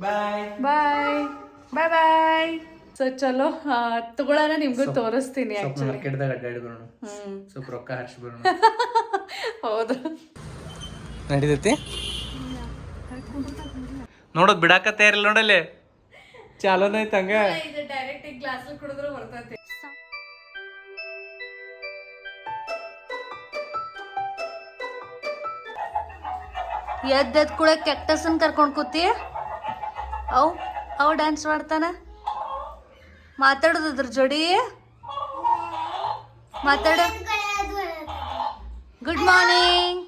ಬಾಯ್ ಬಾಯ್ ಬಾಯ್ ಬಾಯ್ so ಚಲೋ. ಆ, ತಗೊಳ್ಳೋಣ ನಿಮ್ಗೂ ತೋರಿಸ್ತೀನಿ ಆಕ್ಚುಲಿ ಮಾರ್ಕೆಟ್ದಾಗ ಅಡ್ಡಾಡಿ ಬರೋಣ ಸ್ವಲ್ಪ ರೊಕ್ಕ ಹರ್ಷಿ ಬರೋಣ ಹೌದು. ನಡೀತೈತಿ? ನೋಡೋದ್ ಬಿಡಾಕತ್ತೇ ಇರಲ್ಲ ನೋಡಲ್ಲಿ. ಚಾಲೋನ ಐತೆ ಹಂಗ. ಇದು ಡೈರೆಕ್ಟ್ ಗ್ಲಾಸ್ ಕುಡಿದ್ರು ಬರ್ತೈತಿ. ಎದ್ದ ಕೂಡ ಕೆಟ್ಟಸನ್ ಕರ್ಕೊಂಡ್ ಕೂತಿ? ಅವ್ ಅವ್ ಡ್ಯಾನ್ಸ್ ಮಾಡ್ತಾನ? ಮಾತಾಡೋದ್ರ ಜೋಡಿ? ಮಾತಾಡ. Good morning.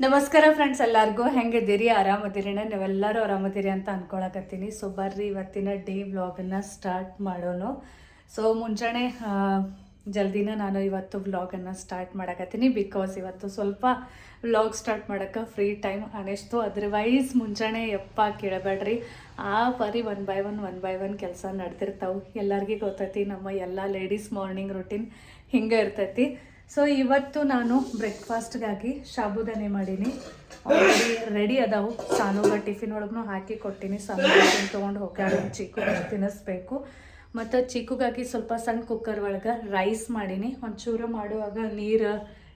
ನಮಸ್ಕಾರ ಫ್ರೆಂಡ್ಸ್ ಎಲ್ಲರಿಗೂ ಹೆಂಗಿದ್ದೀರಿ? ಆರಾಮದಿರಿನ ನೀವೆಲ್ಲರೂ ಆರಾಮದಿರಿ ಅಂತ ಅನ್ಕೊಳಕತ್ತೀನಿ. ಸೊ ಬರ್ರಿ ಇವತ್ತಿನ ಡೇ ವ್ಲಾಗನ್ನು ಸ್ಟಾರ್ಟ್ ಮಾಡೋಣ ಸೊ ಮುಂಜಾನೆ ಜಲ್ದಿನ ನಾನು ಇವತ್ತು ವ್ಲಾಗನ್ನು ಸ್ಟಾರ್ಟ್ ಮಾಡಕತ್ತೀನಿ ಬಿಕಾಸ್ ಇವತ್ತು ಸ್ವಲ್ಪ ವ್ಲಾಗ್ ಸ್ಟಾರ್ಟ್ ಮಾಡೋಕ್ಕೆ ಫ್ರೀ ಟೈಮ್ ಅನಿಸ್ತು. ಅದರ್ವೈಸ್ ಮುಂಜಾನೆ ಎಪ್ಪ ಕೇಳಬೇಡ್ರಿ. ಆ ಪರಿ one by one one by one ಕೆಲಸ ನಡೆದಿರ್ತಾವೆ. ಎಲ್ಲರಿಗೂ ಗೊತ್ತೈತಿ ನಮ್ಮ ಎಲ್ಲ ಲೇಡೀಸ್ ಮಾರ್ನಿಂಗ್ ರೂಟೀನ್ ಹಿಂಗೆ ಇರ್ತೈತಿ. ಸೊ ಇವತ್ತು ನಾನು ಬ್ರೇಕ್ಫಾಸ್ಟ್ಗಾಗಿ ಶಾಬುದಾನೆ ಮಾಡೀನಿ. ಆಲ್ರೆಡಿ ರೆಡಿ ಅದಾವು. ಸಾನುಗ ಟಿಫಿನ್ ಒಳಗೂ ಹಾಕಿ ಕೊಟ್ಟಿನಿ. ಟಿಫಿನ್ ತೊಗೊಂಡು ಹೋಗ್ಯಾಳ ಚಿಕ್ಕ ತಿನ್ನಿಸ್ಬೇಕು ಮತ್ತು ಚಿಕ್ಕಗಾಗಿ ಸ್ವಲ್ಪ ಸಣ್ಣ ಕುಕ್ಕರ್ ಒಳಗೆ ರೈಸ್ ಮಾಡೀನಿ. ಒಂಚೂರು ಮಾಡುವಾಗ ನೀರು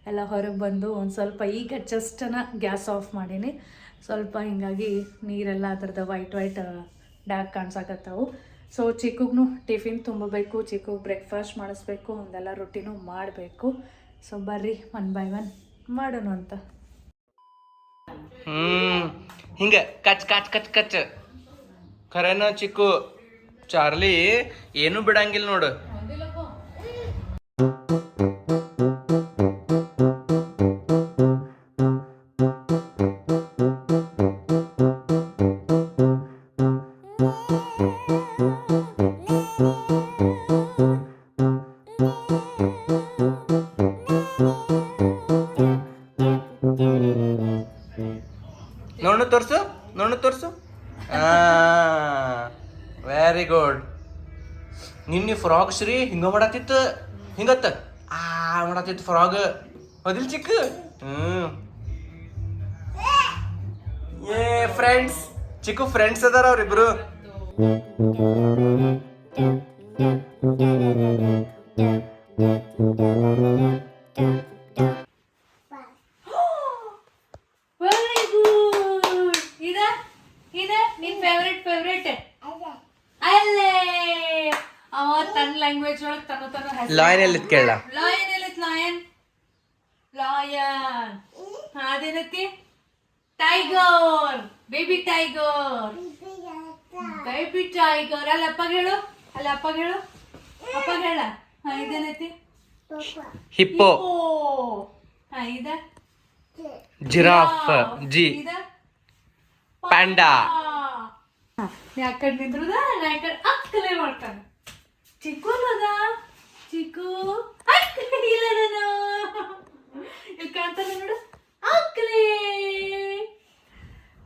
ಎಲ್ಲ ಹೊರಗೆ ಬಂದು ಒಂದು ಸ್ವಲ್ಪ ಈಗ ಜಸ್ಟನ ಗ್ಯಾಸ್ ಆಫ್ ಮಾಡೀನಿ. ಸ್ವಲ್ಪ ಹಿಂಗಾಗಿ ನೀರೆಲ್ಲ ಅದ್ರದ್ದು ವೈಟ್ ವೈಟ್ ಡಾರ್ಕ್ ಕಾಣ್ಸಕತ್ತಾವು. ಸೊ ಚಿಕ್ಕಗೂ ಟಿಫಿನ್ ತುಂಬಬೇಕು, ಚಿಕ್ಕಗೆ ಬ್ರೇಕ್ಫಾಸ್ಟ್ ಮಾಡಿಸ್ಬೇಕು, ಒಂದೆಲ್ಲ ರೊಟ್ಟಿನೂ ಮಾಡಬೇಕು. ಸೊ ಬರ್ರಿ ಒನ್ ಬೈ ಒನ್ ಮಾಡೋಣ ಅಂತ. ಹ್ಮ್, ಹಿಂಗ ಕಚ್ ಕಚ್ ಕಚ್ ಕಚ್. ಖರೇನ ಚಿಕ್ಕು? ಚಾರ್ಲಿ ಏನು ಬಿಡಂಗಿಲ್ಲ ನೋಡು. ವೆರಿ ಗುಡ್ ನಿನ್ನೆ ಫ್ರಾಗ್ ಶ್ರೀ ಹಿಂಗ ಮಾಡತ್ತಿತ್ತು? ಹಿಂಗತ್ತ? ಆ, ಮಾಡತ್ತಿತ್ತು ಫ್ರಾಗ್ ಅದಿಲ್ ಚಿಕ್ಕ? ಹ್ಮ್. ಏ ಫ್ರೆಂಡ್ಸ್ ಚಿಕ್ಕು ಫ್ರೆಂಡ್ಸ್ ಅದಾರ ಅವ್ರಿಬ್ರು. ವೆರಿ ಗುಡ್ ಇದ ಇದ ನಿನ್ ಫೇವ್ರೆಟ್ ಫೇವ್ರೆಟ್ ಅಲ್ಲೇ! ಅವ ತನ್ನ ಲ್ಯಾಂಗ್ವೇಜ್ ಒಳಗೆ ತನ್ನ ತನ್ನ ಲಾಯನ್ ಎಲ್ಲಿ ಕೇಳ. ಲಾಯನ್ ಎಲ್ಲಿತ್ lion lion ಅದೇನತಿ tiger baby tiger baby tiger ಅಲ್ಲ ಅಪ್ಪ ಹೇಳು ಅಲ್ಲ ಅಪ್ಪ ಹೇಳು ಅಪ್ಪ ಹೇಳ ಹಾ ಇದೇನೈತಿ ಹಿಪ್ಪೋ ಹಾ ಇದ? ಜಿರಾಫ್ ಜಿ. ಇದ? ಪ್ಯಾಂಡಾ ಯಾಕಂಡ್ ನಿಂದ್ರದ? ನಾ ಯಾಕಂಡ್ ಅಕ್ಕಲೇ ಮಾಡ್ತಾನೆ. ಅದ ಚಿಕ್ಕು ಇಲ್ಲ ನಾನು. ಕಾಣ್ತಾನೆ ನೋಡು. ಅಕ್ಕಲೇ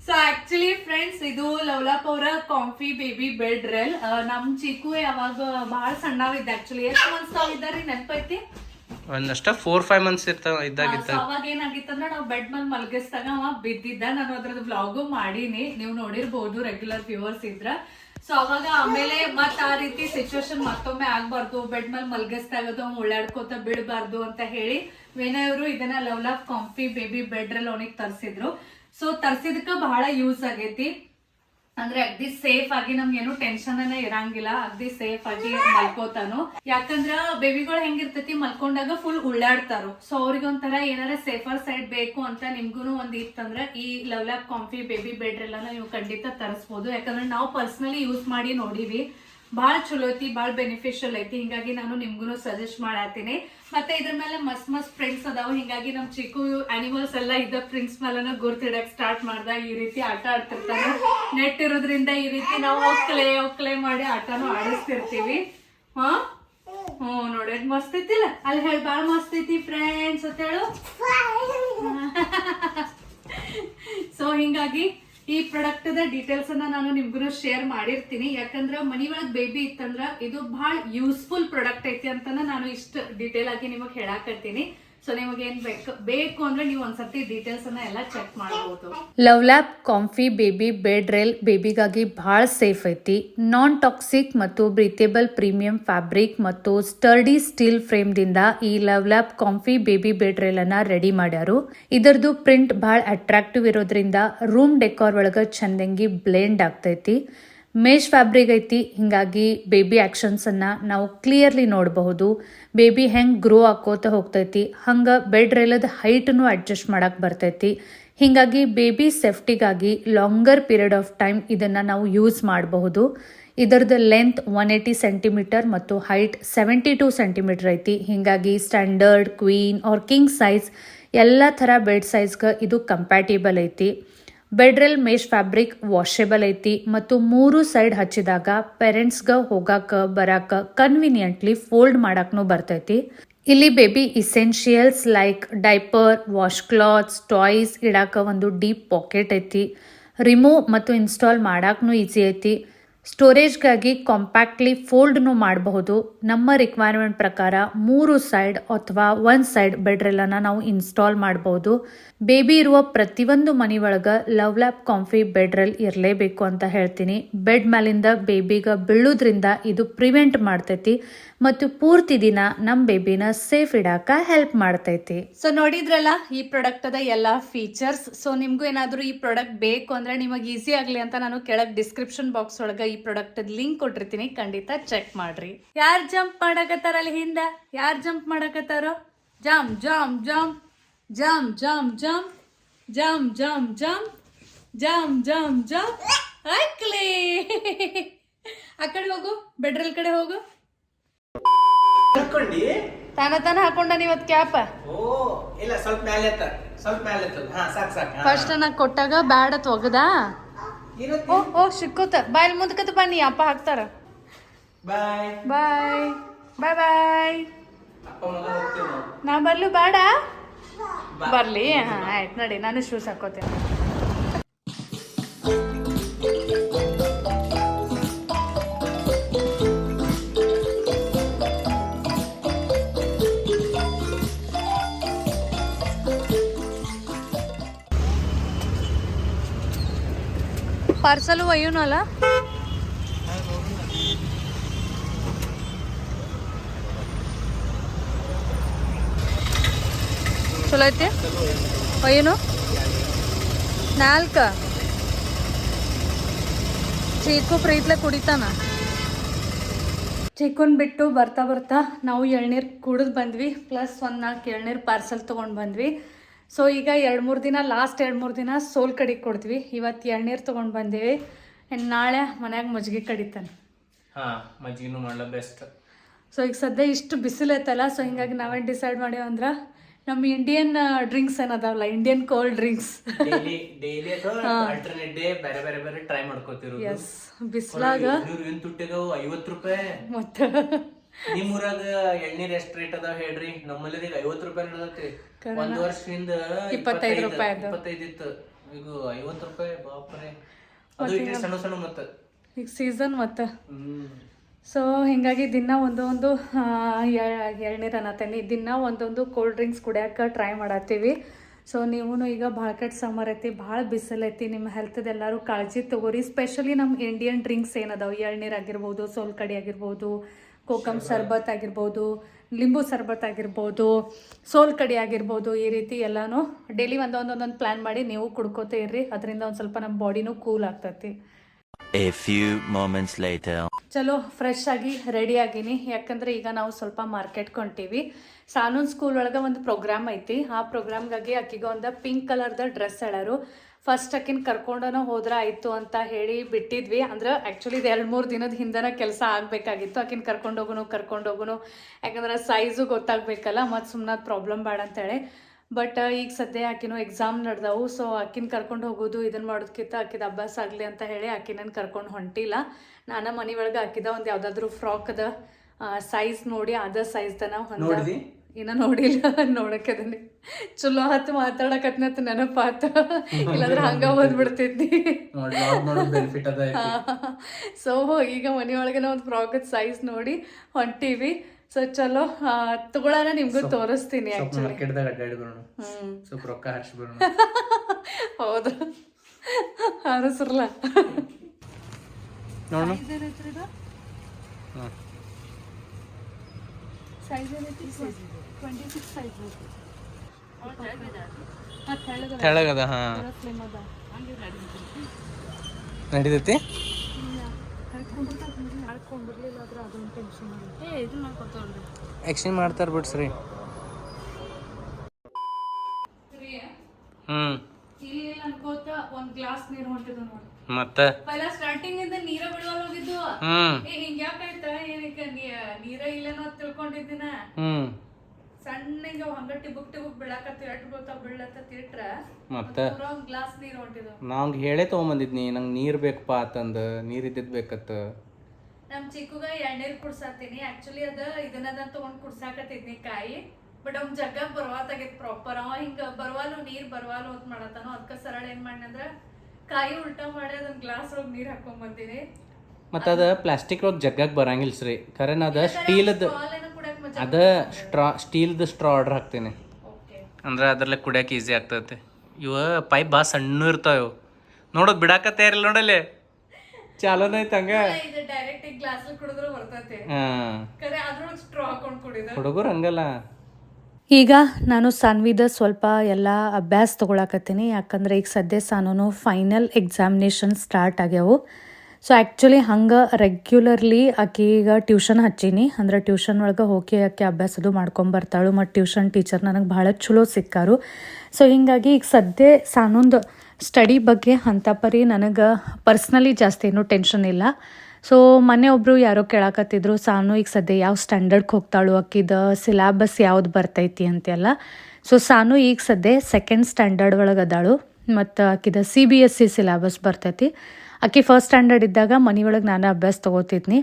ಸೊ ಆಕ್ಚುಲಿ ಫ್ರೆಂಡ್ಸ್ ಇದು LuvLap comfy baby bed rail ನಮ್ ಚಿಕ್ಕು ಯಾವಾಗ ಬಹಳ ಸಣ್ಣವಿದ್ದ ಆಕ್ಚುಲಿ ಎಷ್ಟು ಮಂತ್ಸ್ ತಾವಿದ್ದಾರೆ ನೆನಪೈತಿ? ಒಂದಷ್ಟ ಫೋರ್ ಫೈವ್ ಮಂತ್ಸ್ ಇರ್ತಾವ ಇದ್ದಾಗಿತ್ತ ಅವಾಗ ಏನಾಗಿತ್ತಂದ್ರೆ ನಾವು ಬೆಡ್ ಮೇಲೆ ಮಲಗಿಸ್ದಾಗ ಅವ ಬಿದ್ದಿದ್ದ. ನಾನು ಅದ್ರದ್ದು ವ್ಲಾಗು ಮಾಡೀನಿ. ನೀವು ನೋಡಿರ್ಬೋದು ರೆಗ್ಯುಲರ್ ವ್ಯೂವರ್ಸ್ ಇದ್ರ. ಸೊ ಅವಾಗ ಆಮೇಲೆ ಮತ್ ಆ ರೀತಿ ಸಿಚುವೇಶನ್ ಮತ್ತೊಮ್ಮೆ ಆಗ್ಬಾರ್ದು. ಬೆಡ್ ಮೇಲೆ ಮಲಗಿಸ್ದಾಗದು ಅವ್ನು ಉಳ್ಳಾಡ್ಕೋತ ಬೀಳ್ಬಾರ್ದು ಅಂತ ಹೇಳಿ ವಿನಯವರು ಇದನ್ನ LuvLap comfy baby bed rail ಅವನಿಗೆ ತರಿಸಿದ್ರು. ಸೊ ತರ್ಸಿದಕ್ಕ ಬಹಳ ಯೂಸ್ ಆಗೈತಿ. ಅಂದ್ರೆ ಅಗ್ದಿ ಸೇಫ್ ಆಗಿ ನಮ್ಗೆ ಏನು ಟೆನ್ಷನ್ ಅನ್ನ ಇರಂಗಿಲ್ಲ. ಅಗ್ದಿ ಸೇಫ್ ಆಗಿ ಮಲ್ಕೋತಾನು. ಯಾಕಂದ್ರ ಬೇಬಿಗಳು ಹೆಂಗಿರ್ತೈತಿ, ಮಲ್ಕೊಂಡಾಗ ಫುಲ್ ಉಳ್ಳಾಡ್ತಾರು. ಸೊ ಅವ್ರಿಗೆ ಒಂಥರ ಏನಾರ ಸೇಫರ್ ಸೈಡ್ ಬೇಕು ಅಂತ ನಿಮ್ಗೂನು ಒಂದ್ ಇತ್ತಂದ್ರ ಈ LuvLap comfy baby bed ಎಲ್ಲಾನು ನೀವು ಖಂಡಿತ ತರಿಸ್ಬೋದು. ಯಾಕಂದ್ರೆ ನಾವು ಪರ್ಸನಲಿ ಯೂಸ್ ಮಾಡಿ ನೋಡಿವಿ. ಭಾಳ ಚಲೋ ಐತಿ ಭಾಳ ಬೆನಿಫಿಷಿಯಲ್ ಐತಿ. ಹಿಂಗಾಗಿ ನಾನು ನಿಮ್ಗೂ ಸಜೆಸ್ಟ್ ಮಾಡತ್ತೀನಿ. ಮತ್ತೆ ಇದ್ರ ಮೇಲೆ ಮಸ್ತ್ ಮಸ್ತ್ ಫ್ರೆಂಡ್ಸ್ ಅದಾವ. ಹಿಂಗಾಗಿ ನಮ್ ಚಿಕ್ಕು ಅನಿಮಲ್ಸ್ ಎಲ್ಲ ಇದ್ದ ಫ್ರೆಂಡ್ಸ್ ಮೇಲೆ ಗುರ್ತಿಡಕ್ ಸ್ಟಾರ್ಟ್ ಮಾಡ್ದ. ಈ ರೀತಿ ಆಟ ಆಡ್ತಿರ್ತಾರೆ ನೆಟ್ ಇರೋದ್ರಿಂದ ಈ ರೀತಿ ನಾವು ಒಕ್ಕಲೆ ಒಕ್ಕಲೆ ಮಾಡಿ ಆಟನೂ ಆಡಿಸ್ತಿರ್ತೀವಿ. ಹಾ? ಹ್ಮ್ ನೋಡಿ. ಮಸ್ತ್ ಐತಿಲ್ಲ ಅಲ್ಲಿ? ಹೇಳಿ ಭಾಳ ಮಸ್ತ್ ಐತಿ ಫ್ರೆಂಡ್ಸ್ ಅಂತ ಹೇಳು. ಸೊ ಹಿಂಗಾಗಿ ಈ ಪ್ರಾಡಕ್ಟ್ ದ ಡೀಟೇಲ್ಸ್ ಅನ್ನ ನಾನು ನಿಮ್ಗೂ ಶೇರ್ ಮಾಡಿರ್ತೀನಿ. ಯಾಕಂದ್ರ ಮನಿ ಒಳಗ್ ಬೇಬಿ ಇತ್ತಂದ್ರ ಇದು ಬಹಳ ಯೂಸ್ಫುಲ್ ಪ್ರಾಡಕ್ಟ್ ಐತಿ ಅಂತ ನಾನು ಇಷ್ಟ ಡೀಟೇಲ್ ಆಗಿ ನಿಮಗ್ ಹೇಳಾಕತ್ತೀನಿ. ಸೊ ನಿಮಗೆ ಬೇಕು ಬೇಕು ಅಂದ್ರೆ ನೀವು ಒಂದ್ಸತಿ ಡೀಟೇಲ್ಸ್ ಅನ್ನ ಎಲ್ಲ ಚೆಕ್ ಮಾಡಬಹುದು LuvLap comfy baby bed rail ಬೇಬಿಗಾಗಿ ಬಹಳ ಸೇಫ್ ಐತಿ. ನಾನ್ ಟಾಕ್ಸಿಕ್ ಮತ್ತು ಬ್ರೀತೇಬಲ್ ಪ್ರೀಮಿಯಂ ಫ್ಯಾಬ್ರಿಕ್ ಮತ್ತು ಸ್ಟರ್ಡಿ ಸ್ಟೀಲ್ ಫ್ರೇಮ್ ದಿಂದ ಈ LuvLap comfy baby bed rail ಅನ್ನ ರೆಡಿ ಮಾಡ್ಯಾರು. ಇದರದು ಪ್ರಿಂಟ್ ಬಹಳ ಅಟ್ರಾಕ್ಟಿವ್ ಇರೋದ್ರಿಂದ ರೂಮ್ ಡೆಕೋರ್ ಒಳಗ ಚಂದಂಗಿ ಬ್ಲೆಂಡ್ ಆಗ್ತೈತಿ. ಮೇಶ್ ಫ್ಯಾಬ್ರಿಕ್ ಐತಿ, ಹಿಂಗಾಗಿ ಬೇಬಿ ಆಕ್ಷನ್ಸ್ ಅನ್ನ ನಾವು ಕ್ಲಿಯರ್ಲಿ ನೋಡಬಹುದು. ಬೇಬಿ ಹೆಂಗ್ ಗ್ರೋ ಆಕೋತ ಹೋಗ್ತೈತಿ, ಹಂಗೆ ಬೆಡ್ ರೈಲದ ಹೈಟನ್ನು ಅಡ್ಜಸ್ಟ್ ಮಾಡಕ್ ಬರ್ತೈತಿ. ಹಿಂಗಾಗಿ ಬೇಬಿ ಸೇಫ್ಟಿಗಾಗಿ ಲಾಂಗರ್ ಪೀರಿಯಡ್ ಆಫ್ ಟೈಮ್ ಇದನ್ನ ನಾವು ಯೂಸ್ ಮಾಡಬಹುದು. ಇದರದ್ದು ಲೆಂತ್ ಒನ್ ಏಯ್ಟಿ ಸೆಂಟಿಮೀಟರ್ ಮತ್ತು ಹೈಟ್ ಸೆವೆಂಟಿ ಟೂ ಸೆಂಟಿಮೀಟರ್ ಐತಿ. ಹಿಂಗಾಗಿ standard queen or king size ಎಲ್ಲ ಥರ ಬೆಡ್ ಸೈಜ್ಗೆ ಇದು ಕಂಪ್ಯಾಟಿಬಲ್ ಐತಿ. ಬೆಡ್ರೆಲ್ ಮೇಶ್ ಫ್ಯಾಬ್ರಿಕ್ ವಾಷೇಬಲ್ ಐತಿ ಮತ್ತು ಮೂರು ಸೈಡ್ ಹಚ್ಚಿದಾಗ ಪೇರೆಂಟ್ಸ್ಗೆ ಹೋಗಾಕ, ಬರಾಕ ಕನ್ವಿನಿಯಂಟ್ಲಿ ಫೋಲ್ಡ್ ಮಾಡಾಕ್ನು ಬರ್ತೈತಿ. ಇಲ್ಲಿ baby essentials like diaper wash clothes toys ಇಡಾಕ ಒಂದು ಡೀಪ್ ಪಾಕೆಟ್ ಐತಿ. ರಿಮೂವ್ ಮತ್ತು ಇನ್ಸ್ಟಾಲ್ ಮಾಡಾಕ್ನು ಈಸಿ ಐತಿ. ಸ್ಟೋರೇಜ್ಗಾಗಿ ಕಾಂಪ್ಯಾಕ್ಟ್ಲಿ ಫೋಲ್ಡ್ನು ಮಾಡಬಹುದು. ನಮ್ಮ ರಿಕ್ವೈರ್ಮೆಂಟ್ ಪ್ರಕಾರ ಮೂರು ಸೈಡ್ ಅಥವಾ ಒಂದು ಸೈಡ್ ಬೆಡ್ರೆಲ್ಲನ ನಾವು ಇನ್ಸ್ಟಾಲ್ ಮಾಡಬಹುದು. ಬೇಬಿ ಇರುವ ಪ್ರತಿಯೊಂದು ಮನೆ ಒಳಗೆ ಲವ್ ಲ್ಯಾಪ್ ಕಾಂಫಿ ಬೆಡ್ರೆಲ್ ಇರಲೇಬೇಕು ಅಂತ ಹೇಳ್ತೀನಿ. ಬೆಡ್ ಮೇಲಿಂದ ಬೇಬಿಗ ಬೀಳೋದ್ರಿಂದ ಇದು ಪ್ರಿವೆಂಟ್ ಮಾಡ್ತೈತಿ. ಮತ್ತು ಪೂರ್ತಿ ದಿನ ನಮ್ಮ ಬೇಬಿನ ಸೇಫ್ ಇಡಾಕ ಹೆಲ್ಪ್ ಮಾಡ್ತೈತಿ. ಸೊ ನೋಡಿದ್ರಲ್ಲ, ಈ ಪ್ರಾಡಕ್ಟ್ ಅದ ಎಲ್ಲ ಫೀಚರ್ಸ್ ಸೊ ನಿಮ್ಗೂ ಏನಾದರೂ ಈ ಪ್ರಾಡಕ್ಟ್ ಬೇಕು ಅಂದ್ರೆ ನಿಮಗೆ ಈಸಿ ಆಗಲಿ ಅಂತ ನಾನು ಕೆಳಗೆ ಡಿಸ್ಕ್ರಿಪ್ಷನ್ ಬಾಕ್ಸ್ ಒಳಗೆ ಈ ಪ್ರಾಡಕ್ಟ್ ಲಿಂಕ್ ಕೊಟ್ಟಿರ್ತೀನಿ. ಖಂಡಿತ ಚೆಕ್ ಮಾಡ್ರಿ. ಯಾರು ಜಂಪ್ ಮಾಡಕತ್ತಾರ ಅಲ್ಲಿ ಹಿಂದ? ಯಾರು jump ಮಾಡಕತ್ತಾರೋ? Jump jump jump jump jump jump jump jump jump jump jump jump ಅಕ್ಲಿ ಆ ಕಡೆ ಹೋಗು ಬೆಡ್ರಲ್ ಕಡೆ ಹೋಗು. ಹಾಕೊಂಡಿ? ತಾನ ತಾನ ಹಾಕೊಂಡ ಇವತ್ತು ಕ್ಯಾಪ್? ಓ ಇಲ್ಲ ಸ್ವಲ್ಪ ಮ್ಯಾಲೆ ಎತ್ತ ಸ್ವಲ್ಪ ಮ್ಯಾಲೆ ಹಾ ಸಾಕ್ ಸಾಕ್. ಫಸ್ಟ್ ನಾ ಕೊಟ್ಟಾಗ ಬ್ಯಾಡ ತೊಗದಾ? ಓ ಓ ಸಿಕ್ಕೋತ ಬಾಯ್ ಮುಂದಕತ್ತ ಬನ್ನಿ ಅಪ್ಪ ಹಾಕ್ತಾರ. ಬಾಯ್. ಬಾಯ್. ಬಾಯ್ ಬಾಯ್. ನಾ ಬರ್ಲು ಬೇಡ. ಬರ್ಲಿ. ಹಾ ಆಯ್ತು ನೋಡಿ ನಾನು ಶೂಸ್ ಹಾಕೋತೀನಿ. ಪಾರ್ಸಲ್ ಅಲ್ಲ? ಚಲೋ ಐತಿ? ಒಯ್ಯನು? ನಾಲ್ಕ? ಚೀಕು ಪ್ರೀತ್ಲೆ ಕುಡಿತಾನ? ಚಿಕ್ಕನ್ ಬಿಟ್ಟು ಬರ್ತಾ ಬರ್ತಾ ನಾವು ಎಳ್ನೀರು ಕುಡಿದು ಬಂದ್ವಿ, ಪ್ಲಸ್ ಒಂದು ನಾಲ್ಕು ಎಳ್ನೀರು ಪಾರ್ಸಲ್ ತೊಗೊಂಡು ಬಂದ್ವಿ. ಸೊ ಈಗ ಎರಡು ಮೂರು ದಿನ ಲಾಸ್ಟ್ ಎರಡು ಮೂರು ದಿನ ಸೋಲ್ ಕಡಿಗೆ ಕೊಡ್ತೀವಿ. ಇವತ್ತು ಎಳ್ನೀರು ತೊಗೊಂಡು ಬಂದೀವಿ. ನಾಳೆ ಮನ್ಯಾಗ ಮಜ್ಜಿಗೆ ಕಡಿತಾನೆ. ಹಾ ಮಜ್ಜಿಗೆನು ಮಾಡ್ಲ ಬೆಸ್ಟ್ ಸೊ ಈಗ ಸದ್ಯ ಇಷ್ಟು ಬಿಸಿಲು ಐತಲ್ಲ ಸೊ ಹಿಂಗಾಗಿ ನಾವೇನು ಡಿಸೈಡ್ ಮಾಡ್ಯಾವ ಅಂದ್ರೆ ನಮ್ಮ Indian drinks ಏನದಾವಲ್ಲ Indian cold drinks daily daily ಅಥವಾ ಆಲ್ಟರ್ನೇಟ್ ಡೇ ಬೇರೆ ಬೇರೆ ಬೇರೆ ಟ್ರೈ ಮಾಡ್ಕೋತಿರೋದು? ಎಸ್ ಬಿಸಿಲಾಗ. ಐವತ್ತು ರೂಪಾಯಿ? ಮತ್ತು ನಿಮ್ ಊರಾಗ ಎಳ್ನೀರ್ ಎಷ್ಟ್ ರೇಟ್ ಅದಾವ ಹೇಳ್ರಿ? ನಮ್ಮಲ್ಲಿ ಈಗ ಐವತ್ ರೂಪಾಯಿ ನಡೆದೈತಿ ಒಂದ್ ವರ್ಷದಿಂದ ಇಪ್ಪತ್ತೈದು. ಇಪ್ಪತ್ತೈದು ಇತ್ತು. ಈಗ ಐವತ್ ರೂಪಾಯಿ ಬಾಪ್ರೆ. ಅದು ಇಟ್ಟು ಸಣ್ಣ ಸಣ್ಣ ಮತ್ತ. ಈಗ ಸೀಸನ್ ಮತ್ತ. ಸೊ ಹಿಂಗಾಗಿ ದಿನ ಒಂದೊಂದು ಎಳ್ನೀರು ಅನ್ನತ್ತೇನೆ ದಿನ ಒಂದೊಂದು ಕೋಲ್ಡ್ ಡ್ರಿಂಕ್ಸ್ ಕುಡಿಯೋಕೆ ಟ್ರೈ ಮಾಡತ್ತೀವಿ. ಸೊ ನೀವು ಈಗ ಭಾಳ ಕಟ್ ಸಮ್ಮರ್ ಐತಿ ಭಾಳ ಬಿಸಿಲೈತಿ ಐತಿ. ನಿಮ್ಮ ಹೆಲ್ತ್ದ ಎಲ್ಲರೂ ಕಾಳಜಿ ತಗೋರಿ. ಸ್ಪೆಷಲಿ ನಮ್ಮ ಇಂಡಿಯನ್ ಡ್ರಿಂಕ್ಸ್ ಏನದಾವ? ಎಳ್ನೀರು ಆಗಿರ್ಬೋದು ಸೋಲ್ ಕಡಿ ಆಗಿರ್ಬೋದು ಕೋಕಮ್ ಶರ್ಬತ್ ಆಗಿರ್ಬೋದು ಲಿಂಬು ಶರ್ಬತ್ ಆಗಿರ್ಬೋದು ಸೋಲ್ ಕಡಿ ಆಗಿರ್ಬೋದು ಈ ರೀತಿ ಎಲ್ಲನೂ ಡೈಲಿ ಒಂದೊಂದು ಒಂದೊಂದು ಪ್ಲ್ಯಾನ್ ಮಾಡಿ ನೀವು ಕುಡ್ಕೋತಾ ಇರ್ರಿ. ಅದರಿಂದ ಒಂದು ಸ್ವಲ್ಪ ನಮ್ಮ ಬಾಡಿನೂ ಕೂಲ್ ಆಗ್ತೈತಿ. ಚಲೋ ಫ್ರೆಶ್ ಆಗಿ ರೆಡಿ ಆಗಿನಿ. ಯಾಕಂದ್ರೆ ಈಗ ನಾವು ಸ್ವಲ್ಪ ಮಾರ್ಕೆಟ್ ಕೊಂಟೀವಿ ಸಾನೂನ್ ಸ್ಕೂಲ್ ಒಳಗೆ ಒಂದು ಪ್ರೋಗ್ರಾಮ್ ಐತಿ. ಆ ಪ್ರೋಗ್ರಾಮ್ಗಾಗಿ ಆಕಿಗೆ ಒಂದು ಪಿಂಕ್ ಕಲರ್ದ ಡ್ರೆಸ್ ಹೇಳಾರು ಫಸ್ಟ್ ಅಕ್ಕಿನ ಕರ್ಕೊಂಡನ ಹೋದ್ರ ಆಯ್ತು ಅಂತ ಹೇಳಿ ಬಿಟ್ಟಿದ್ವಿ. ಅಂದ್ರೆ ಆ್ಯಕ್ಚುಲಿ ಇದು ಎರಡು ಮೂರು ದಿನದ ಹಿಂದನ ಕೆಲಸ ಆಗಬೇಕಾಗಿತ್ತು. ಆಕಿನ ಕರ್ಕೊಂಡೋಗುನು ಹೋಗೋನು, ಕರ್ಕೊಂಡು ಹೋಗೋನು. ಯಾಕಂದ್ರೆ ಸೈಜು ಗೊತ್ತಾಗಬೇಕಲ್ಲ, ಮತ್ತು ಸುಮ್ಮನೆ ಪ್ರಾಬ್ಲಮ್ ಬೇಡ ಅಂತೇಳಿ. ಬಟ್ ಈಗ ಸದ್ಯ ಆಕಿನೂ ಎಕ್ಸಾಮ್ ನಡೆದವು. ಸೊ ಆಕಿನ ಕರ್ಕೊಂಡು ಹೋಗೋದು ಇದನ್ನು ಮಾಡೋದಕ್ಕಿಂತ ಆಕಿದ ಅಭ್ಯಾಸ ಆಗಲಿ ಅಂತ ಹೇಳಿ ಆಕಿನನ್ನು ಕರ್ಕೊಂಡು ಹೊಂಟಿಲ್ಲ. ನಾನು ಮನೆ ಒಳಗೆ ಹಾಕಿದ ಒಂದು ಯಾವುದಾದ್ರೂ ಫ್ರಾಕ್ ಅದ ಸೈಜ್ ನೋಡಿ, ಅದ ಸೈಜ್ದ ನಾವು ನೋಡಿದಿ? ಇನ್ನ ನೋಡಿಲ್ಲ ನೋಡಕ್ಕೆ ಅದನ್ನೇ. ಚಲೋ ಹತ್ತು ಮಾತಾಡಕತ್ನತ್ ನೆನಪಾತ ಇಲ್ಲಾಂದ್ರೆ ಹಂಗ ಓದ್ಬಿಡ್ತಿದ್ದಿ ಸೊ ಈಗ ಮನೆಯೊಳಗೆ ಒಂದು ಫ್ರಾಕದ್ ಸೈಜ್ ನೋಡಿ ಹೊಂಟಿವಿ. ಸೊ ಚಲೋ ತಗೊಳ್ಳೋಣ ನಿಮ್ಗೂ ತೋರಿಸ್ತೀನಿ ಹೌದು. ಅರಸರ್ಲ ನೋಡೋಣ. ಸೈಜ್ ಏನೈತಿ ಟ್ವೆಂಟಿ ಸಿಕ್ಸ್ ಸೈಜ್ ತೆಳಗದ. ಹಾ. ನಡೀತೈತಿ? ಎಕ್ಸ್ಚೇಂಜ್ ಮಾಡ್ತಾರ ಬಿಡ್ಸ್ರಿ ಹ್ಮ್. ಇಲ್ಲಿ ಅನ್ಕೋತ ಒಂದ್ ಗ್ಲಾಸ್ ನೀರು ಹೊಂಟಿದ ನೋಡಿ. ಮತ್ತ? ಪೈಲ ಸ್ಟಾರ್ಟಿಂಗ್ ಇಂದ ನೀರ ಬಿಡುವಲ್ಲ ಹೋಗಿದ್ದು. ಹ್ಮ್. ಏ ಹಿಂಗ ಯಾಕಾಯ್ತ ಏನಕ್ಕೆ ನೀರ ಇಲ್ಲೇನೋ ಅಂತ ತಿಳ್ಕೊಂಡಿದ್ದೀನ? ಹ್ಮ್. ಸಣ್ಣ ಹಿಂಗ ಟಿಬುಕ್ ಟಿಬುಕ್ ಬೀಳಾಕತ್ತಿ ಎಟ್ ಬೀಳ್ತಾವ ಬೀಳತ್ತ ಇಟ್ರ ಮತ್ತ? ಗ್ಲಾಸ್ ನೀರ್ ಹೊಂಟಿದ್ವು. ನಾವ್ ಹೇಳೇ ತಗೊಂಬಂದಿದ್ನಿ ನಂಗೆ ನೀರ್ ಬೇಕಪ್ಪ ಅಂತಂದ ನೀರ್ ಇದ್ದಿದ್ ಬೇಕತ್ತ. ನಮ್ ಚಿಕ್ಕಗ ಎಣ್ಣೀರ್ ಕುಡ್ಸಾತೀನಿ ಆಕ್ಚುಲಿ ಅದ ಇದನ್ನದ ತಗೊಂಡ್ ಕುಡ್ಸಾಕತ್ತಿದ್ನಿ ಕಾಯಿ ಬಟ್ ಅವ್ನ ಜಗ್ಗ ಬರ್ವಾತಾಗೈತ್ ಪ್ರಾಪರ್ ಅವ ಹಿಂಗ ಬರ್ವಾಲು ನೀರ್ ಬರ್ವಾಲು ಅಂತ ಮಾಡತ್ತಾನೋ ಅದಕ್ಕ ಸರಳ ಏನ್ ಮಾಡ್ನಂದ್ರ ಕಾಯಿ ಉಲ್ಟಾ ಮಾಡಿ ಅದನ್ನ ಗ್ಲಾಸ್ ಒಳಗ್ ನೀರ್ ಹಾಕೊಂಡ್ ಬಂದಿನಿ ಮತ್ತ ಅದ ಪ್ಲಾಸ್ಟಿಕ್ ಒಳಗ್ ಬರಂಗಿಲ್ಲ ಸರಿ ಖರೇನ ಅದ ಸ್ಟೀಲ್ ಅದ ಸ್ಟ್ರಾ ಸ್ಟೀಲ್ದು ಸ್ಟ್ರಾ ಆರ್ಡರ್ ಹಾಕ್ತೀನಿ. ಓಕೆ ಅಂದ್ರೆ ಅದ್ರಲ್ಲೇ ಕುಡಿಯಕ್ಕೆ ಈಸಿ ಆಗ್ತೈತೆ. ಇವ ಪೈಪ್ ಭಾಳ ಸಣ್ಣ ಇರ್ತಾವ ಇವು. ನೋಡೋದು ಬಿಡಾಕ ತಯಾರಿಲ್ಲ ನೋಡಲ್ಲಿ. ಚಾಲೋನ ಐತೆ ಹಂಗ. ಇದು ಡೈರೆಕ್ಟ್ ಗ್ಲಾಸ್ ಕುಡಿದ್ರು ಬರ್ತೈತೆ. ಹಾಂ. ಕರೆ ಅದ್ರೊಳಗ್ ಸ್ಟ್ರಾ ಹಾಕೊಂಡ್ ಕುಡಿದ. ಹುಡುಗರು ಹಂಗಲ್ಲ. ಈಗ ನಾನು ಸಾನ್ವಿದ ಸ್ವಲ್ಪ ಎಲ್ಲ ಅಭ್ಯಾಸ ತಗೊಳಕತ್ತೀನಿ. ಯಾಕಂದ್ರೆ ಈಗ ಸದ್ಯ ಸಾನು ಫೈನಲ್ ಎಕ್ಸಾಮಿನೇಷನ್ ಸ್ಟಾರ್ಟ್ ಆಗ್ಯಾವು. ಸೊ ಆ್ಯಕ್ಚುಲಿ ಹಂಗೆ ರೆಗ್ಯುಲರ್ಲಿ ಆಕೆ ಈಗ ಟ್ಯೂಷನ್ ಹಚ್ಚೀನಿ. ಅಂದ್ರೆ ಟ್ಯೂಷನ್ ಒಳಗೆ ಹೋಗಿ ಆಕೆ ಅಭ್ಯಾಸದು ಮಾಡ್ಕೊಂಬರ್ತಾಳು ಮತ್ತು ಟ್ಯೂಷನ್ ಟೀಚರ್ ನನಗೆ ಭಾಳ ಚಲೋ ಸಿಕ್ಕಾರು. ಸೊ ಹೀಗಾಗಿ ಈಗ ಸದ್ಯ ಸಾನೊಂದು ಸ್ಟಡಿ ಬಗ್ಗೆ ಅಂತ ಪರಿ ನನಗೆ ಪರ್ಸ್ನಲಿ ಜಾಸ್ತಿ ಏನು ಟೆನ್ಷನ್ ಇಲ್ಲ. ಸೊ ಮೊನ್ನೆ ಒಬ್ಬರು ಯಾರೋ ಕೇಳಾಕತ್ತಿದ್ರು, ಸಾನು, ಈಗ ಸದ್ಯ ಯಾವ ಸ್ಟ್ಯಾಂಡರ್ಡ್ಗೆ ಹೋಗ್ತಾಳು? ಅಕ್ಕಿದ ಸಿಲಾಬಸ್ ಯಾವ್ದು ಬರ್ತೈತಿ? ಅಂತೆಲ್ಲ. ಸೊ ಸಾನು ಈಗ ಸದ್ಯ ಸೆಕೆಂಡ್ ಸ್ಟ್ಯಾಂಡರ್ಡ್ ಒಳಗೆ ಅದಾಳು. ಮತ್ತು ಆಕಿದ C B S C syllabus ಬರ್ತೈತಿ. ಆಕಿ ಫಸ್ಟ್ ಸ್ಟ್ಯಾಂಡರ್ಡ್ ಇದ್ದಾಗ ಮನೆಯೊಳಗೆ ನಾನು ಅಭ್ಯಾಸ ತೊಗೋತಿದ್ನಿ.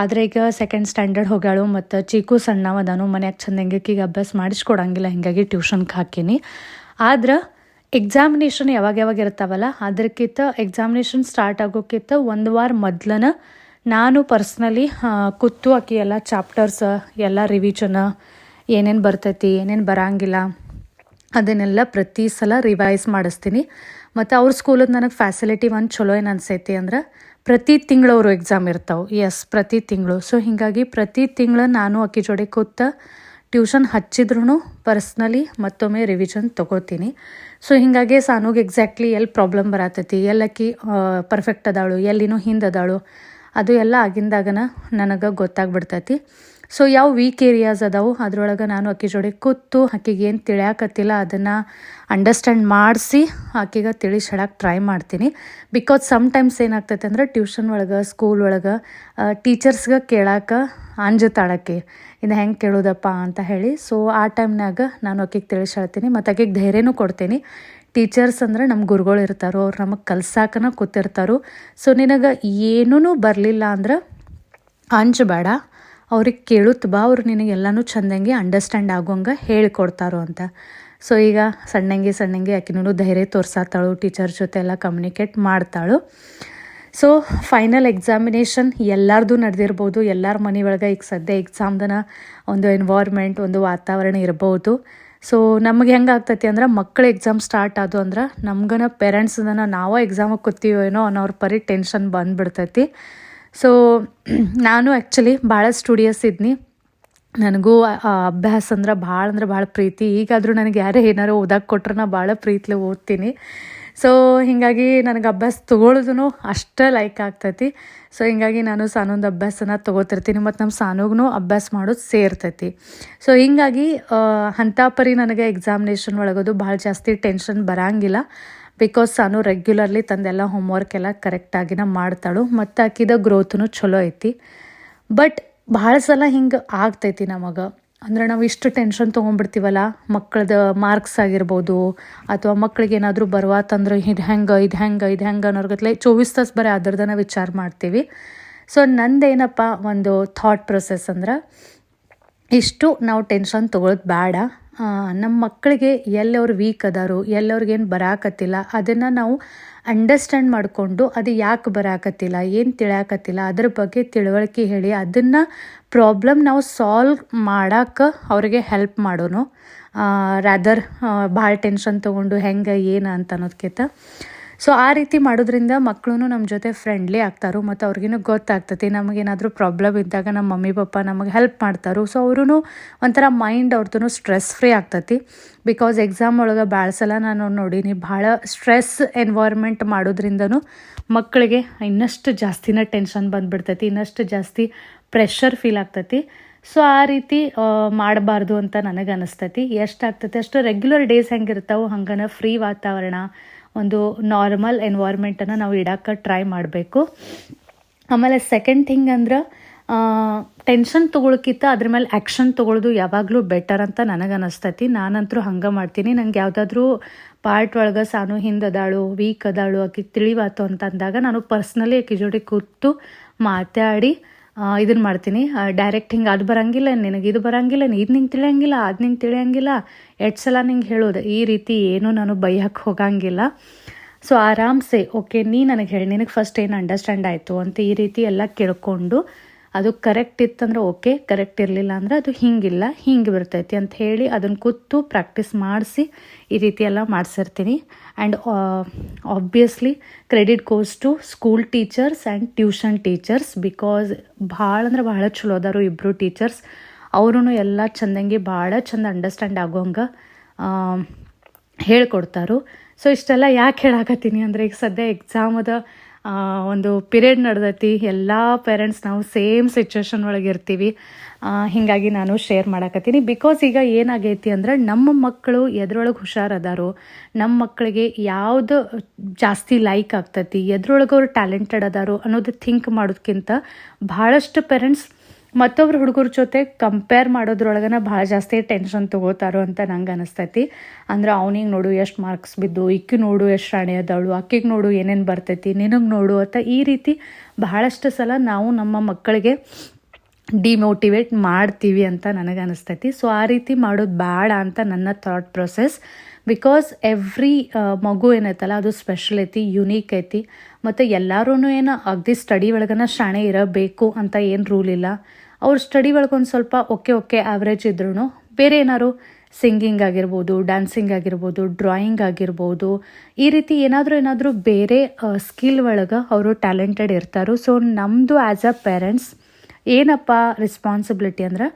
ಆದರೆ ಈಗ ಸೆಕೆಂಡ್ ಸ್ಟ್ಯಾಂಡರ್ಡ್ ಹೋಗ್ಯಾಳು ಮತ್ತು ಚೀಕು ಸಣ್ಣವ ಅದಾನು, ಮನ್ಯಾಗ ಚಂದ ಈಗ ಅಭ್ಯಾಸ ಮಾಡಿಸ್ಕೊಡಂಗಿಲ್ಲ, ಹಿಂಗಾಗಿ ಟ್ಯೂಷನ್ಗೆ ಹಾಕೀನಿ. ಆದ್ರೆ ಎಕ್ಸಾಮಿನೇಷನ್ ಯಾವಾಗ ಯಾವಾಗ ಇರ್ತಾವಲ್ಲ ಅದಕ್ಕಿಂತ ಎಕ್ಸಾಮಿನೇಷನ್ ಸ್ಟಾರ್ಟ್ ಆಗೋಕ್ಕಿಂತ ಒಂದು ವಾರ ಮೊದ್ಲನ ನಾನು ಪರ್ಸ್ನಲಿ ಕೂತು ಹಾಕಿ ಎಲ್ಲ ಚಾಪ್ಟರ್ಸ್ ಎಲ್ಲ ರಿವಿಜನ್ ಏನೇನು ಬರ್ತೈತಿ, ಏನೇನು ಬರಂಗಿಲ್ಲ, ಅದನ್ನೆಲ್ಲ ಪ್ರತಿ ಸಲ ರಿವೈಸ್ ಮಾಡಿಸ್ತೀನಿ. ಮತ್ತು ಅವ್ರ ಸ್ಕೂಲದ್ದು ನನಗೆ ಫ್ಯಾಸಿಲಿಟಿ ಒಂದು ಚಲೋ ಏನು ಅನ್ಸೈತಿ ಅಂದ್ರೆ ಪ್ರತಿ ತಿಂಗಳು ಅವರು ಎಕ್ಸಾಮ್ ಇರ್ತಾವೆ. ಎಸ್ ಪ್ರತಿ ತಿಂಗಳು. ಸೊ ಹೀಗಾಗಿ ಪ್ರತಿ ತಿಂಗಳು ನಾನು ಅಕ್ಕಿ ಜೋಡಿ ಕೂತ ಟ್ಯೂಷನ್ ಹಚ್ಚಿದ್ರೂ ಪರ್ಸ್ನಲಿ ಮತ್ತೊಮ್ಮೆ ರಿವಿಷನ್ ತೊಗೋತೀನಿ. ಸೊ ಹೀಗಾಗಿ ಸಾನುಗೆ ಎಕ್ಸಾಕ್ಟ್ಲಿ ಎಲ್ಲಿ ಪ್ರಾಬ್ಲಮ್ ಬರತೈತಿ ಎಲ್ಲಕ್ಕಿ ಪರ್ಫೆಕ್ಟ್ ಅದಾಳು, ಎಲ್ಲಿನೂ ಹಿಂದೆ ಅದಾಳು, ಅದು ಎಲ್ಲ ಆಗಿಂದಾಗನ ನನಗೆ ಗೊತ್ತಾಗ್ಬಿಡ್ತೈತಿ. ಸೊ ಯಾವ ವೀಕ್ ಏರಿಯಾಸ್ ಅದಾವು ಅದರೊಳಗೆ ನಾನು ಅಕ್ಕಿ ಜೋಡಿ ಕೂತು ಆಕಿಗೆ ಏನು ತಿಳಿಯಾಕತ್ತಿಲ್ಲ, ಅದನ್ನು ಅಂಡರ್ಸ್ಟ್ಯಾಂಡ್ ಮಾಡಿಸಿ ಆಕಿಗೆ ತಿಳಿಸಿ ಟ್ರೈ ಮಾಡ್ತೀನಿ. ಬಿಕಾಸ್ ಸಮ್ಟೈಮ್ಸ್ ಏನಾಗ್ತೈತೆ ಅಂದ್ರೆ ಟ್ಯೂಷನ್ ಒಳಗೆ ಸ್ಕೂಲ್ ಒಳಗೆ ಟೀಚರ್ಸ್ಗೆ ಕೇಳಕ್ಕೆ ಅಂಜುತ್ತಾಳಕ್ಕೆ ಇದು ಹೆಂಗೆ ಕೇಳೋದಪ್ಪ ಅಂತ ಹೇಳಿ. ಸೊ ಆ ಟೈಮ್ನಾಗ ನಾನು ಆಕಿಗೆ ತಿಳಿಸಿ ಹೇಳ್ತೀನಿ ಮತ್ತು ಆಕಿಗೆ ಧೈರ್ಯನೂ ಕೊಡ್ತೀನಿ. ಟೀಚರ್ಸ್ ಅಂದ್ರೆ ನಮ್ಮ ಗುರುಗಳು ಇರ್ತಾರೋ, ಅವ್ರು ನಮಗೆ ಕಲ್ಸಾಕನ ಕೂತಿರ್ತಾರೋ. ಸೊ ನಿನಗೆ ಏನೂ ಬರಲಿಲ್ಲ ಅಂದ್ರೆ ಅಂಜಬೇಡ. ಅವ್ರಿಗೆ ಕೇಳುತ್ತ ಬಾ, ಅವ್ರು ನಿನಗೆ ಎಲ್ಲನೂ ಚಂದಂಗೆ ಅಂಡರ್ಸ್ಟ್ಯಾಂಡ್ ಆಗೋಂಗೆ ಹೇಳ್ಕೊಡ್ತಾರೋ ಅಂತ. ಸೊ ಈಗ ಸಣ್ಣಂಗೆ ಸಣ್ಣಂಗೆ ಆಕಿನೂ ಧೈರ್ಯ ತೋರ್ಸಾತಾಳು ಟೀಚರ್ ಜೊತೆ ಎಲ್ಲ ಕಮ್ಯುನಿಕೇಟ್ ಮಾಡ್ತಾಳು. ಸೊ ಫೈನಲ್ ಎಕ್ಸಾಮಿನೇಷನ್ ಎಲ್ಲರದು ನಡೆದಿರ್ಬೋದು, ಎಲ್ಲರ ಮನೆ ಒಳಗೆ ಈಗ ಸದ್ಯ ಎಕ್ಸಾಮ್ದನ ಒಂದು ಎನ್ವೈರ್ಮೆಂಟ್ ಒಂದು ವಾತಾವರಣ ಇರ್ಬೋದು. ಸೊ ನಮಗೆ ಹೆಂಗೆ ಆಗ್ತೈತಿ ಅಂದ್ರೆ ಮಕ್ಕಳು ಎಕ್ಸಾಮ್ ಸ್ಟಾರ್ಟ್ ಆದು ಅಂದ್ರೆ ನಮ್ಗನ ಪೇರೆಂಟ್ಸ್ದನ ನಾವೇ ಎಕ್ಸಾಮಿಗೆ ಏನೋ ಅನ್ನೋರ ಪರಿ ಟೆನ್ಷನ್ ಬಂದುಬಿಡ್ತೈತಿ. ಸೊ ನಾನು ಆ್ಯಕ್ಚುಲಿ ಭಾಳ ಸ್ಟುಡಿಯಸ್ ಇದ್ನಿ. ನನಗೂ ಅಭ್ಯಾಸ ಅಂದ್ರೆ ಭಾಳ ಅಂದ್ರೆ ಭಾಳ ಪ್ರೀತಿ. ಈಗಾದರೂ ನನಗೆ ಯಾರೇ ಏನಾರು ಓದಕ್ಕೆ ಕೊಟ್ರೆ ನಾ ಭಾಳ ಪ್ರೀತಿಲಿ ಓದ್ತೀನಿ. ಸೊ ಹೀಗಾಗಿ ನನಗೆ ಅಭ್ಯಾಸ ತೊಗೊಳೋದು ಅಷ್ಟೇ ಲೈಕ್ ಆಗ್ತೈತಿ. ಸೊ ಹೀಗಾಗಿ ನಾನು ಸಾನೊಂದು ಅಭ್ಯಾಸನ ತೊಗೋತಿರ್ತೀನಿ ಮತ್ತು ನಮ್ಮ ಸಾನುಗೂ ಅಭ್ಯಾಸ ಮಾಡೋದು ಸೇರ್ತೈತಿ. ಸೊ ಹೀಗಾಗಿ ಅಂಥ ಪರಿ ನನಗೆ ಎಕ್ಸಾಮಿನೇಷನ್ ಒಳಗೋದು ಭಾಳ ಜಾಸ್ತಿ ಟೆನ್ಷನ್ ಬರಂಗಿಲ್ಲ. ಬಿಕಾಸ್ ನಾನು ರೆಗ್ಯುಲರ್ಲಿ ತಂದೆಲ್ಲ ಹೋಮ್ವರ್ಕ್ ಎಲ್ಲ ಕರೆಕ್ಟಾಗಿನ ಮಾಡ್ತಾಳು, ಮತ್ತು ಆಕಿದ ಗ್ರೋತ್ನು ಚಲೋ ಐತಿ. ಬಟ್ ಭಾಳ ಸಲ ಹಿಂಗೆ ಆಗ್ತೈತಿ ನಮಗೆ. ಅಂದ್ರೆ ನಾವು ಇಷ್ಟು ಟೆನ್ಷನ್ ತೊಗೊಂಡ್ಬಿಡ್ತೀವಲ್ಲ ಮಕ್ಕಳದ ಮಾರ್ಕ್ಸ್ ಆಗಿರ್ಬೋದು, ಅಥವಾ ಮಕ್ಕಳಿಗೆ ಏನಾದರೂ ಬರ್ವಾತಂದ್ರೆ ಇದು ಹೆಂಗೆ ಇದು ಹೆಂಗೆ ಇದು ಹೆಂಗೆ ಅನ್ನೋರ್ಗತ್ಲೆ ಚೋವೀಸ್ ತಾಸು ಬರೀ ಅದರದನ್ನ ವಿಚಾರ ಮಾಡ್ತೀವಿ. ಸೊ ನಂದೇನಪ್ಪ, ಒಂದು ಥಾಟ್ ಪ್ರೊಸೆಸ್ ಅಂದ್ರೆ ಇಷ್ಟು ನಾವು ಟೆನ್ಷನ್ ತೊಗೊಳೋದು ಬೇಡ. ನಮ್ಮ ಮಕ್ಕಳಿಗೆ ಎಲ್ಲವ್ರು ವೀಕ್ ಅದಾರು, ಎಲ್ಲವ್ರಿಗೇನು ಬರಾಕತ್ತಿಲ್ಲ, ಅದನ್ನು ನಾವು ಅಂಡರ್ಸ್ಟ್ಯಾಂಡ್ ಮಾಡಿಕೊಂಡು ಅದು ಯಾಕೆ ಬರಾಕತ್ತಿಲ್ಲ, ಏನು ತಿಳಿಯಾಕತ್ತಿಲ್ಲ, ಅದ್ರ ಬಗ್ಗೆ ತಿಳುವಳಿಕೆ ಹೇಳಿ ಅದನ್ನು ಪ್ರಾಬ್ಲಮ್ ನಾವು ಸಾಲ್ವ್ ಮಾಡಕ್ಕೆ ಅವ್ರಿಗೆ ಹೆಲ್ಪ್ ಮಾಡೋನು. ರಾದರ್ ಭಾಳ ಟೆನ್ಷನ್ ತೊಗೊಂಡು ಹೆಂಗೆ, ಏನು ಅಂತ ಅನ್ನೋದಕ್ಕಿಂತ ಸೊ ಆ ರೀತಿ ಮಾಡೋದ್ರಿಂದ ಮಕ್ಕಳು ನಮ್ಮ ಜೊತೆ ಫ್ರೆಂಡ್ಲಿ ಆಗ್ತಾರೋ ಮತ್ತು ಅವ್ರಿಗೇನು ಗೊತ್ತಾಗ್ತೈತಿ ನಮಗೇನಾದರೂ ಪ್ರಾಬ್ಲಮ್ ಇದ್ದಾಗ ನಮ್ಮ ಮಮ್ಮಿ, ಪಪ್ಪ ನಮಗೆ ಹೆಲ್ಪ್ ಮಾಡ್ತಾರೋ. ಸೊ ಅವ್ರೂ ಒಂಥರ ಮೈಂಡ್ ಅವ್ರದ್ದು ಸ್ಟ್ರೆಸ್ ಫ್ರೀ ಆಗ್ತೈತಿ. ಬಿಕಾಸ್ ಎಕ್ಸಾಮ್ ಒಳಗೆ ಭಾಳ ಸಲ ನಾನು ನೋಡೀನಿ, ಭಾಳ ಸ್ಟ್ರೆಸ್ ಎನ್ವೈರ್ಮೆಂಟ್ ಮಾಡೋದ್ರಿಂದನೂ ಮಕ್ಕಳಿಗೆ ಇನ್ನಷ್ಟು ಜಾಸ್ತಿನೇ ಟೆನ್ಷನ್ ಬಂದುಬಿಡ್ತೈತಿ, ಇನ್ನಷ್ಟು ಜಾಸ್ತಿ ಪ್ರೆಷರ್ ಫೀಲ್ ಆಗ್ತೈತಿ. ಸೊ ಆ ರೀತಿ ಮಾಡಬಾರ್ದು ಅಂತ ನನಗೆ ಅನಿಸ್ತೈತಿ ಎಷ್ಟು ಆಗ್ತೈತಿ, ಅಷ್ಟು ರೆಗ್ಯುಲರ್ ಡೇಸ್ ಹೆಂಗಿರ್ತಾವೆ ಹಂಗನ ಫ್ರೀ ವಾತಾವರಣ ಒಂದು ನಾರ್ಮಲ್ ಎನ್ವೈರ್ಮೆಂಟನ್ನು ನಾವು ಇಡಕ್ಕೆ ಟ್ರೈ ಮಾಡಬೇಕು. ಆಮೇಲೆ ಸೆಕೆಂಡ್ ಥಿಂಗ್ ಅಂದ್ರೆ ಟೆನ್ಷನ್ ತೊಗೊಳಕ್ಕಿಂತ ಅದ್ರ ಮೇಲೆ ಆ್ಯಕ್ಷನ್ ತೊಗೊಳೋದು ಯಾವಾಗಲೂ ಬೆಟರ್ ಅಂತ ನನಗೆ ಅನಿಸ್ತೈತಿ. ನಾನಂತರೂ ಹಂಗೆ ಮಾಡ್ತೀನಿ. ನಂಗೆ ಯಾವುದಾದ್ರೂ ಪಾರ್ಟ್ ಒಳಗೆ ಸಾನು ಹಿಂದೆ ಅದಾಳು ವೀಕ್ ಅದಾಳು, ಆಕೆ ತಿಳಿವಾತು ಅಂತಂದಾಗ ನಾನು ಪರ್ಸ್ನಲಿ ಆಕೆ ಜೋಡಿ ಕೂತು ಮಾತಾಡಿ ಇದನ್ನು ಮಾಡ್ತೀನಿ. ಡೈರೆಕ್ಟ್ ಹಿಂಗೆ ಅದು ಬರಂಗಿಲ್ಲ, ನಿನಗೆ ಇದು ಬರಂಗಿಲ್ಲ ಇದು ನಿಂಗೆ ತಿಳಿಯಂಗಿಲ್ಲ, ಅದು ನಿಂಗೆ ತಿಳಿಯಂಗಿಲ್ಲ. ಎಷ್ಟು ಸಲ ನಿಂಗೆ ಹೇಳೋದು, ಈ ರೀತಿ ಏನೂ ನಾನು ಬೈಯಕ್ಕೆ ಹೋಗಂಗಿಲ್ಲ. ಸೊ ಆರಾಮ್ಸೆ ಓಕೆ ನೀ ನನಗೆ ಹೇಳಿ, ನಿನಗೆ ಫಸ್ಟ್ ಏನು ಅಂಡರ್ಸ್ಟ್ಯಾಂಡ್ ಆಯಿತು ಅಂತ ಈ ರೀತಿ ಎಲ್ಲ ಕೇಳ್ಕೊಂಡು ಅದು ಕರೆಕ್ಟ್ ಇತ್ತಂದ್ರೆ ಓಕೆ ಕರೆಕ್ಟ್ ಇರಲಿಲ್ಲ ಅಂದ್ರೆ ಅದು ಹಿಂಗಿಲ್ಲ, ಹಿಂಗೆ ಬರ್ತೈತಿ ಅಂತ ಹೇಳಿ ಅದನ್ನು ಕೂತು ಪ್ರಾಕ್ಟೀಸ್ ಮಾಡಿಸಿ ಈ ರೀತಿ ಎಲ್ಲ ಮಾಡಿಸಿರ್ತೀನಿ. And obviously credit goes to school teachers and tuition teachers because ಭಾಳ ಅಂದ್ರೆ ಭಾಳ ಚಲೋ ಅದಾರು ಇಬ್ಬರು ಟೀಚರ್ಸ್ ಅವರು ಎಲ್ಲ ಚಂದಂಗೆ ಭಾಳ ಚಂದ ಅಂಡರ್ಸ್ಟ್ಯಾಂಡ್ ಆಗೋಂಗೆ ಹೇಳ್ಕೊಡ್ತಾರು. ಸೊ ಇಷ್ಟೆಲ್ಲ ಯಾಕೆ ಹೇಳಾಕತ್ತೀನಿ ಅಂದರೆ ಈಗ ಸದ್ಯ ಎಕ್ಸಾಮದ ಒಂದು ಪಿರಿಯಡ್ ನಡೆದೈತಿ. ಎಲ್ಲ ಪೇರೆಂಟ್ಸ್ ನಾವು ಸೇಮ್ ಸಿಚುವೇಶನ್ ಒಳಗೆ ಇರ್ತೀವಿ. ಹೀಗಾಗಿ ನಾನು ಶೇರ್ ಮಾಡಕತ್ತೀನಿ. ಬಿಕಾಸ್ ಈಗ ಏನಾಗೈತಿ ಅಂದ್ರೆ ನಮ್ಮ ಮಕ್ಕಳು ಎದ್ರೊಳಗೆ ಹುಷಾರದಾರೋ ನಮ್ಮ ಮಕ್ಕಳಿಗೆ ಯಾವುದು ಜಾಸ್ತಿ ಲೈಕ್ ಆಗ್ತೈತಿ, ಎದ್ರೊಳಗೆ ಅವ್ರು ಟ್ಯಾಲೆಂಟೆಡ್ ಅದಾರು ಅನ್ನೋದು ಥಿಂಕ್ ಮಾಡೋದಕ್ಕಿಂತ ಭಾಳಷ್ಟು ಪೇರೆಂಟ್ಸ್ ಮತ್ತೊಬ್ರು ಹುಡುಗರ ಜೊತೆ ಕಂಪೇರ್ ಮಾಡೋದ್ರೊಳಗನ ಭಾಳ ಜಾಸ್ತಿ ಟೆನ್ಷನ್ ತೊಗೋತಾರೋ ಅಂತ ನಂಗೆ ಅನಿಸ್ತೈತಿ. ಅಂದ್ರೆ ಅವನಿಗೆ ನೋಡು ಎಷ್ಟು ಮಾರ್ಕ್ಸ್ ಬಿದ್ದು ಇಕ್ಕಿ ನೋಡು ಎಷ್ಟು ರಾಣಿ ಅದಾಳು ಅಕ್ಕಿಗೆ ನೋಡು ಏನೇನು ಬರ್ತೈತಿ, ನಿನಗೆ ನೋಡು ಅಂತ ಈ ರೀತಿ ಬಹಳಷ್ಟು ಸಲ ನಾವು ನಮ್ಮ ಮಕ್ಕಳಿಗೆ ಡಿಮೋಟಿವೇಟ್ ಮಾಡ್ತೀವಿ ಅಂತ ನನಗೆ ಅನಿಸ್ತೈತಿ. ಸೊ ಆ ರೀತಿ ಮಾಡೋದು ಬೇಡ ಅಂತ ನನ್ನ ಥಾಟ್ ಪ್ರೊಸೆಸ್ ಬಿಕಾಸ್ ಎವ್ರಿ ಮಗು ಏನೈತಲ್ಲ, ಅದು ಸ್ಪೆಷಲ್ ಐತಿ ಯುನೀಕ್ ಐತಿ. ಮತ್ತು ಎಲ್ಲರೂ ಏನು, ಅಗದಿ ಸ್ಟಡಿ ಒಳಗನ ಶಾಣೆ ಇರಬೇಕು ಅಂತ ಏನು ರೂಲ್ ಇಲ್ಲ. ಅವ್ರ ಸ್ಟಡಿ ಒಳಗೆ ಒಂದು ಸ್ವಲ್ಪ ಓಕೆ ಓಕೆ ಆವ್ರೇಜ್ ಇದ್ರೂ ಬೇರೆ ಏನಾದ್ರು ಸಿಂಗಿಂಗ್ ಆಗಿರ್ಬೋದು ಡ್ಯಾನ್ಸಿಂಗ್ ಆಗಿರ್ಬೋದು ಡ್ರಾಯಿಂಗ್ ಆಗಿರ್ಬೋದು, ಈ ರೀತಿ ಏನಾದರೂ ಏನಾದರೂ ಬೇರೆ ಸ್ಕಿಲ್ ಒಳಗೆ ಅವರು ಟ್ಯಾಲೆಂಟೆಡ್ ಇರ್ತಾರೋ. ಸೊ ನಮ್ಮದು ಆ್ಯಸ್ ಅ ಪೇರೆಂಟ್ಸ್ ಏನಪ್ಪ ರೆಸ್ಪಾನ್ಸಿಬಿಲಿಟಿ ಅಂದ್ರೆ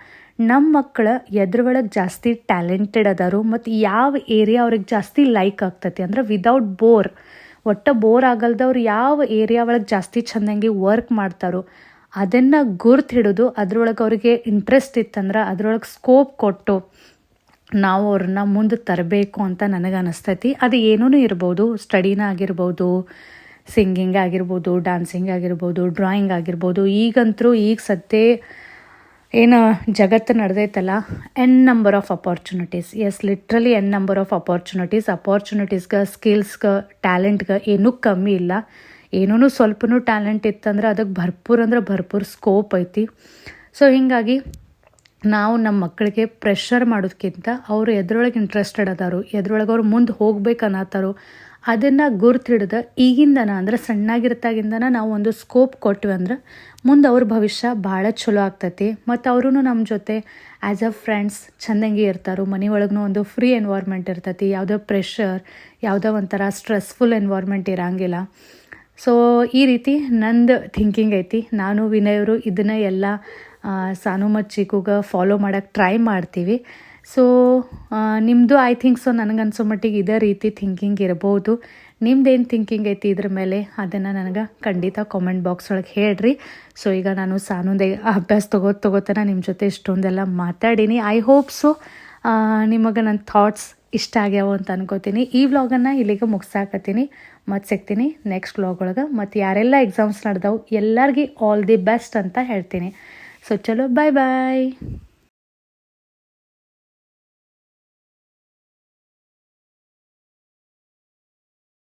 ನಮ್ಮ ಮಕ್ಕಳ ಎದ್ರ ಒಳಗೆ ಜಾಸ್ತಿ ಟ್ಯಾಲೆಂಟೆಡ್ ಅದಾರು ಮತ್ತು ಯಾವ ಏರಿಯಾ ಅವ್ರಿಗೆ ಜಾಸ್ತಿ ಲೈಕ್ ಆಗ್ತೈತಿ ಅಂದ್ರೆ ವಿದೌಟ್ ಬೋರ್ ಒಟ್ಟ ಬೋರ್ ಆಗಲ್ದವ್ರು ಯಾವ ಏರಿಯಾ ಒಳಗೆ ಜಾಸ್ತಿ ಚೆಂದಂಗೆ ವರ್ಕ್ ಮಾಡ್ತಾರೋ ಅದನ್ನು ಗುರ್ತು ಹಿಡಿದು ಅದ್ರೊಳಗೆ ಅವರಿಗೆ ಇಂಟ್ರೆಸ್ಟ್ ಇತ್ತಂದ್ರೆ ಅದ್ರೊಳಗೆ ಸ್ಕೋಪ್ ಕೊಟ್ಟು ನಾವು ಅವ್ರನ್ನ ಮುಂದೆ ತರಬೇಕು ಅಂತ ನನಗೆ ಅನಿಸ್ತೈತಿ. ಅದು ಏನೂ ಇರ್ಬೋದು. ಸ್ಟಡಿನ ಆಗಿರ್ಬೋದು ಸಿಂಗಿಂಗ್ ಆಗಿರ್ಬೋದು ಡ್ಯಾನ್ಸಿಂಗ್ ಆಗಿರ್ಬೋದು ಡ್ರಾಯಿಂಗ್ ಆಗಿರ್ಬೋದು. ಈಗಂತರೂ ಈಗ ಸದ್ಯ ಏನು ಜಗತ್ತು ನಡೆದೈತಲ್ಲ N number of opportunities is literally N number of opportunities ಅಪಾರ್ಚುನಿಟೀಸ್ಗೆ ಸ್ಕಿಲ್ಸ್ಗೆ ಟ್ಯಾಲೆಂಟ್ಗೆ ಏನೂ ಕಮ್ಮಿ ಇಲ್ಲ. ಏನೂ ಸ್ವಲ್ಪನೂ ಟ್ಯಾಲೆಂಟ್ ಇತ್ತಂದ್ರೆ ಅದಕ್ಕೆ ಭರ್ಪೂರ್ ಅಂದ್ರೆ ಭರ್ಪೂರ್ ಸ್ಕೋಪ್ ಐತಿ. ಸೊ ಹೀಗಾಗಿ ನಾವು ನಮ್ಮ ಮಕ್ಕಳಿಗೆ ಪ್ರೆಷರ್ ಮಾಡೋದಕ್ಕಿಂತ ಅವರು ಎದ್ರೊಳಗೆ ಇಂಟ್ರೆಸ್ಟೆಡ್ ಅದಾರು, ಎದ್ರೊಳಗೆ ಅವ್ರು ಮುಂದೆ ಹೋಗ್ಬೇಕು ಅನ್ನತ್ತಾರೋ ಅದನ್ನು ಗುರ್ತಿಡ್ದು ಈಗಿಂದನ ಅಂದ್ರೆ ಸಣ್ಣಾಗಿರ್ತಾಗಿಂದನ ನಾವು ಒಂದು ಸ್ಕೋಪ್ ಕೊಟ್ವಿ ಅಂದ್ರೆ ಮುಂದೆ ಅವ್ರ ಭವಿಷ್ಯ ಭಾಳ ಚಲೋ ಆಗ್ತೈತಿ. ಮತ್ತು ಅವರು ನಮ್ಮ ಜೊತೆ ಆ್ಯಸ್ ಅ ಫ್ರೆಂಡ್ಸ್ ಚೆಂದಂಗೆ ಇರ್ತಾರೋ ಒಳಗೂ ಒಂದು ಫ್ರೀ ಎನ್ವೈರ್ಮೆಂಟ್ ಇರ್ತೈತಿ, ಯಾವುದೋ ಪ್ರೆಷರ್ ಯಾವುದೋ ಒಂಥರ ಸ್ಟ್ರೆಸ್ಫುಲ್ ಎನ್ವೈರ್ಮೆಂಟ್ ಇರಂಗಿಲ್ಲ. ಸೊ ಈ ರೀತಿ ನಂದು ಥಿಂಕಿಂಗ್ ಐತಿ. ನಾನು, ವಿನಯವರು ಇದನ್ನು ಎಲ್ಲ ಸಾನು ಮತ್ತು ಚಿಕ್ಕುಗೆ ಫಾಲೋ ಮಾಡೋಕ್ಕೆ ಟ್ರೈ ಮಾಡ್ತೀವಿ. ಸೊ ನಿಮ್ಮದು ಐ ಥಿಂಕ್ ಸೊ ನನಗನ್ಸೋ ಮಟ್ಟಿಗೆ ಇದೇ ರೀತಿ ಥಿಂಕಿಂಗ್ ಇರ್ಬೋದು. ನಿಮ್ದೇನು ಥಿಂಕಿಂಗ್ ಐತಿ ಇದ್ರ ಮೇಲೆ ಅದನ್ನು ನನಗೆ ಖಂಡಿತ ಕಾಮೆಂಟ್ ಬಾಕ್ಸ್ ಒಳಗೆ ಹೇಳ್ರಿ. ಸೊ ಈಗ ನಾನು ಸಾನುಂದ ಅಭ್ಯಾಸ ತೊಗೋ ತೊಗೋತನ ನಿಮ್ಮ ಜೊತೆ ಇಷ್ಟೊಂದೆಲ್ಲ ಮಾತಾಡೀನಿ. ಐ ಹೋಪ್ ಸೊ ನಿಮಗೆ ನನ್ನ ಥಾಟ್ಸ್ ಇಷ್ಟ ಆಗ್ಯಾವ ಅಂತ ಅನ್ಕೋತೀನಿ. ಈ ವ್ಲಾಗನ್ನು ಇಲ್ಲಿಗೆ ಮುಗಿಸಾಕತ್ತೀನಿ. ಮತ್ತು ಸಿಗ್ತೀನಿ ನೆಕ್ಸ್ಟ್ ವ್ಲಾಗ್ ಒಳಗೆ. ಮತ್ತು ಯಾರೆಲ್ಲ ಎಕ್ಸಾಮ್ಸ್ ನಡೆದವು ಎಲ್ಲರಿಗೂ ಆಲ್ ದಿ ಬೆಸ್ಟ್ ಅಂತ ಹೇಳ್ತೀನಿ. ಸೊ ಚಲೋ ಬಾಯ್ ಬಾಯ್